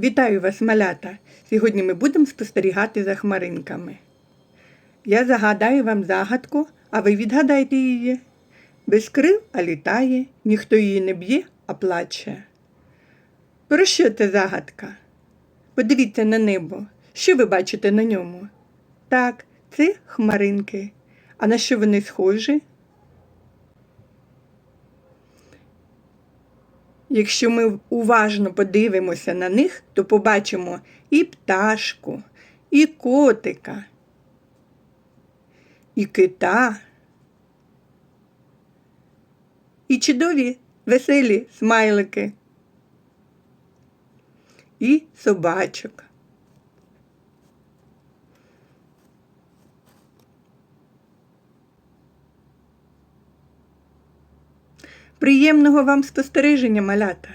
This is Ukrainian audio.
Вітаю вас, малята! Сьогодні ми будемо спостерігати за хмаринками. Я загадаю вам загадку, а ви відгадайте її. Без крил, а літає, ніхто її не б'є, а плаче. Про що це загадка? Подивіться на небо. Що ви бачите на ньому? Так, це хмаринки. А на що вони схожі? Якщо ми уважно подивимося на них, то побачимо і пташку, і котика, і кита, і чудові веселі смайлики, і собачок. Приємного вам спостереження, малята!